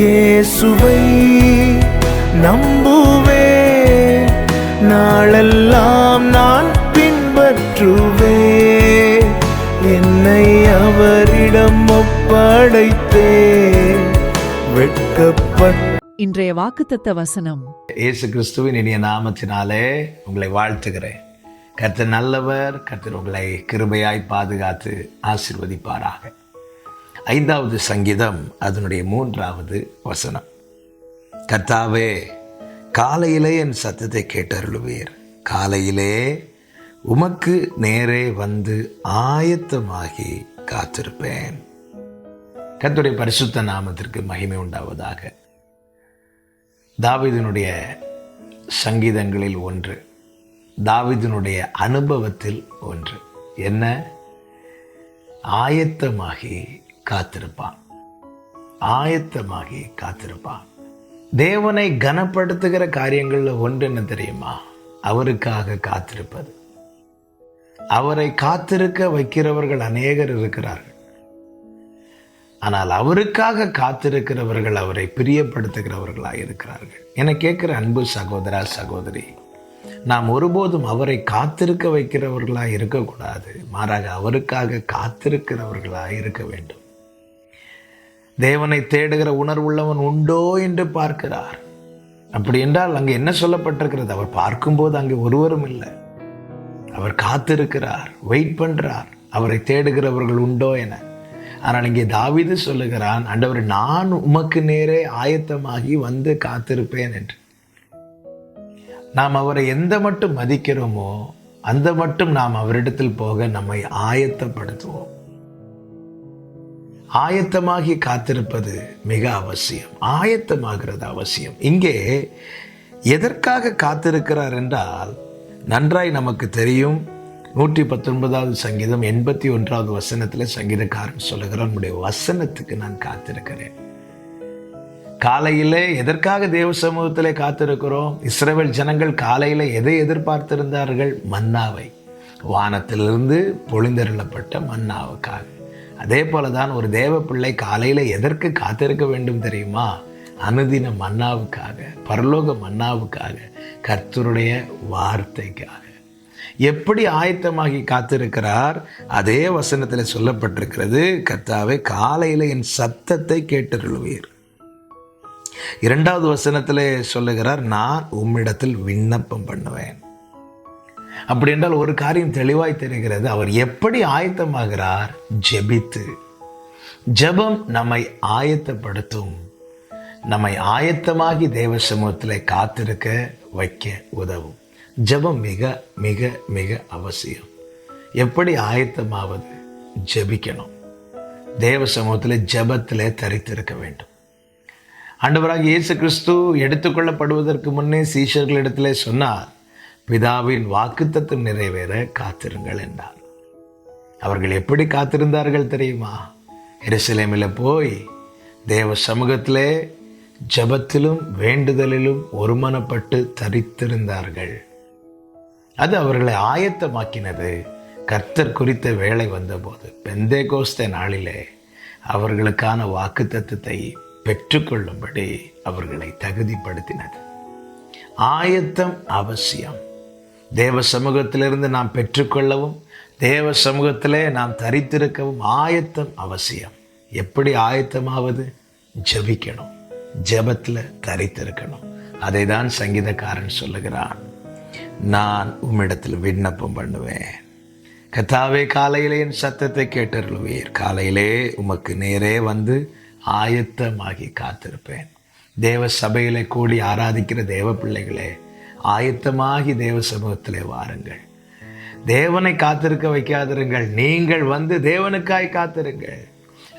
இயேசுவை நம்புவேன் நாளெல்லாம் நான் பின்பற்றுவேன் என்னை அவரிடம் ஒப்படைத்தேன். வெட்கப்பட்ட இன்றைய வாக்குத்தத்த வசனம். இயேசு கிறிஸ்துவின் இனிய நாமத்தினாலே உங்களை வாழ்த்துகிறேன். கர்த்தர் நல்லவர் கர்த்தர் உங்களை கிருபையாய் பாதுகாத்து ஆசிர்வதிப்பாராக. ஐந்தாவது சங்கீதம் அதனுடைய மூன்றாவது வசனம். கர்த்தாவே காலையிலே என் சத்தத்தை கேட்டருளுவீர். காலையிலே உமக்கு நேரே வந்து ஆயத்தமாகி காத்திருப்பேன். கத்துடைய பரிசுத்த நாமத்திற்கு மகிமை உண்டாவதாக. தாவிதனுடைய சங்கீதங்களில் ஒன்று தாவிதனுடைய அனுபவத்தில் ஒன்று. என்ன? ஆயத்தமாகி காத்திருப்பான். ஆயத்தமாகி காத்திருப்பான். தேவனை கனப்படுத்துகிற காரியங்களில் ஒன்று என்ன தெரியுமா? அவருக்காக காத்திருப்பது. அவரை காத்திருக்க வைக்கிறவர்கள் அநேகர் இருக்கிறார்கள். ஆனால் அவருக்காக காத்திருக்கிறவர்கள் அவரை பிரியப்படுத்துகிறவர்களாக இருக்கிறார்கள். என கேட்கிற அன்பு சகோதரா சகோதரி நாம் ஒருபோதும் அவரை காத்திருக்க வைக்கிறவர்களாக இருக்கக்கூடாது. மாறாக அவருக்காக காத்திருக்கிறவர்களாக இருக்க வேண்டும். தேவனை தேடுகிற உணர்வுள்ளவன் உண்டோ என்று பார்க்கிறார். அப்படி என்றால் அங்கே என்ன சொல்லப்பட்டிருக்கிறது? அவர் பார்க்கும்போது அங்கே ஒருவரும் இல்லை. அவர் காத்திருக்கிறார் வெயிட் பண்றார். அவரை தேடுகிறவர்கள் உண்டோ என. ஆனால் இங்கே தாவிது சொல்லுகிறான் ஆண்டவர் நான் உமக்கு நேரே ஆயத்தமாகி வந்து காத்திருப்பேன் என்று. நாம் அவரை எந்த மட்டும் மதிக்கிறோமோ அந்த மட்டும் நாம் அவரிடத்தில் போக நம்மை ஆயத்தப்படுத்துவோம். ஆயத்தமாகி காத்திருப்பது மிக அவசியம். ஆயத்தமாகிறது அவசியம். இங்கே எதற்காக காத்திருக்கிறார் என்றால் நன்றாய் நமக்கு தெரியும். நூற்றி பத்தொன்பதாவது சங்கீதம் எண்பத்தி ஒன்றாவது வசனத்தில் சங்கீதக்காரன் சொல்லுகிறான் உன்னுடைய வசனத்துக்கு நான் காத்திருக்கிறேன். காலையிலே எதற்காக தேவ சமூகத்திலே காத்திருக்கிறோம்? இஸ்ரேல் ஜனங்கள் காலையில எதை எதிர்பார்த்திருந்தார்கள்? மன்னாவை. வானத்திலிருந்து பொழிந்தருளப்பட்ட மன்னாவுக்காக. அதே போல தான் ஒரு தேவ பிள்ளை எதற்கு காத்திருக்க வேண்டும் தெரியுமா? அனுதின மன்னாவுக்காக பரலோக மன்னாவுக்காக கர்த்தருடைய வார்த்தைக்காக. எப்படி ஆயத்தமாகி காத்திருக்கிறார்? அதே வசனத்தில் சொல்லப்பட்டிருக்கிறது கர்த்தாவே காலையில என் சத்தத்தை கேட்டருளுவீர். இரண்டாவது வசனத்திலே சொல்லுகிறார் நான் உம்மிடத்தில் விண்ணப்பம் பண்ணுவேன். அப்படி என்றால் ஒரு காரியம் தெளிவாய் தெரிகிறது. அவர் எப்படி ஆயத்தமாகிறார்? ஜெபித்து. ஜெபம் நம்மை ஆயத்தப்படுத்தும். நம்மை ஆயத்தமாகி தேவ சமூகத்தில் காத்திருக்க வைக்க உதவும். ஜெபம் மிக மிக மிக அவசியம். எப்படி ஆயத்தமாவது ஜெபிக்கணும்? தேவ சமூகத்தில் ஜெபத்திலே தரித்திருக்க வேண்டும். ஆண்டவராக இயேசு கிறிஸ்து எடுத்துக்கொள்ளப்படுவதற்கு முன்னே சீஷர்களிடத்திலே சொன்னார் பிதாவின் வாக்குத்தத்தம் நிறைவேற காத்திருங்கள் என்றார். அவர்கள் எப்படி காத்திருந்தார்கள் தெரியுமா? எருசலேமில் போய் தேவ சமூகத்திலே ஜபத்திலும் வேண்டுதலிலும் ஒருமனப்பட்டு தரித்திருந்தார்கள். அது அவர்களை ஆயத்தமாக்கினது. கர்த்தர் குறித்த வேலை வந்தபோது பெந்தே கோஸ்த நாளிலே அவர்களுக்கான வாக்குத்தத்தை பெற்றுக்கொள்ளும்படி அவர்களை தகுதிப்படுத்தினது. ஆயத்தம் அவசியம். தேவ சமூகத்திலிருந்து நாம் பெற்றுக்கொள்ளவும் தேவ சமூகத்திலே நாம் தரித்திருக்கவும் ஆயத்தம் அவசியம். எப்படி ஆயத்தமாவது? ஜெபிக்கணும். ஜெபத்தில் தரித்திருக்கணும். அதை தான் சங்கீதக்காரன் சொல்லுகிறான். நான் உம்மிடத்தில் விண்ணப்பம் பண்ணுவேன். கத்தாவே காலையிலே என் சத்தத்தை கேட்டருளுவீர். காலையிலே உமக்கு நேரே வந்து ஆயத்தமாகி காத்திருப்பேன். தேவ சபையிலே கூடி ஆராதிக்கிற தேவ பிள்ளைகளே ஆயத்தமாகி தேவ சமூகத்திலே வாருங்கள். தேவனை காத்திருக்க வைக்காதிருங்கள். நீங்கள் வந்து தேவனுக்காய் காத்திருங்கள்.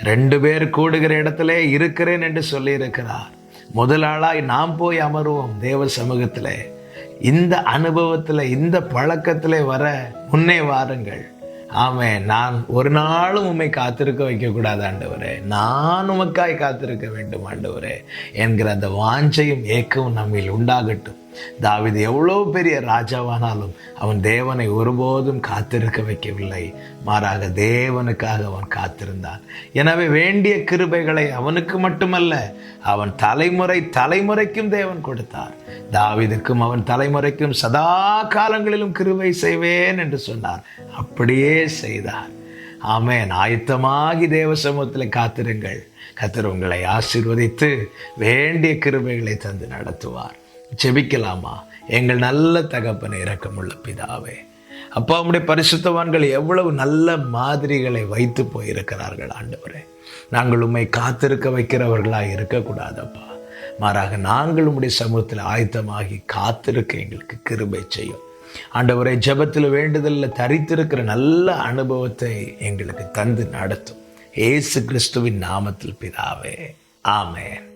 ரெண்டு பேர் கூடுகிற இடத்திலே இருக்கிறேன் என்று சொல்லியிருக்கிறார். முதலாளாய் நாம் போய் அமருவோம் தேவ சமூகத்தில். இந்த அனுபவத்தில் இந்த பழக்கத்தில் வர முன்னே வாருங்கள். ஆமே நான் ஒரு நாளும் உண்மை காத்திருக்க வைக்கக்கூடாது ஆண்டவரே. நான் உமக்காய் காத்திருக்க வேண்டும் ஆண்டவரே. என்கிற அந்த வாஞ்சையும் ஏக்கமும் நம்மில் உண்டாகட்டும். தாவிது எவ்வளவு பெரிய ராஜாவானாலும் அவன் தேவனை ஒருபோதும் காத்திருக்க வைக்கவில்லை. மாறாக தேவனுக்காக அவன் காத்திருந்தான். எனவே வேண்டிய கிருபைகளை அவனுக்கு மட்டுமல்ல அவன் தலைமுறை தலைமுறைக்கும் தேவன் கொடுத்தார். தாவிதுக்கும் அவன் தலைமுறைக்கும் சதா காலங்களிலும் கிருபை செய்வேன் என்று சொன்னார். அப்படியே செய்தார். ஆமேன். ஆயத்தமாகி தேவ சமூகத்தில் காத்திருங்கள். கத்திர உங்களை ஆசீர்வதித்து வேண்டிய கிருபைகளை தந்து நடத்துவார். ஜெபிக்கலாமா? எங்கள் நல்ல தகப்பனை இறக்கமுள்ள பிதாவே. அப்பா உம்முடைய பரிசுத்தவான்கள் எவ்வளவு நல்ல மாதிரிகளை வைத்து போயிருக்கிறார்கள் ஆண்டவரே. நாங்கள் உண்மை காத்திருக்க வைக்கிறவர்களாக இருக்கக்கூடாதப்பா. மாறாக நாங்கள் உம்முடைய சமூகத்தில் ஆயத்தமாகி காத்திருக்க எங்களுக்கு கிருபை செய்யும். ஆண்டவரை ஜெபத்தில் வேண்டுதலில் தரித்திருக்கிற நல்ல அனுபவத்தை எங்களுக்கு தந்து நடத்தும். ஏசு கிறிஸ்துவின் நாமத்தில் பிதாவே. ஆமேன்.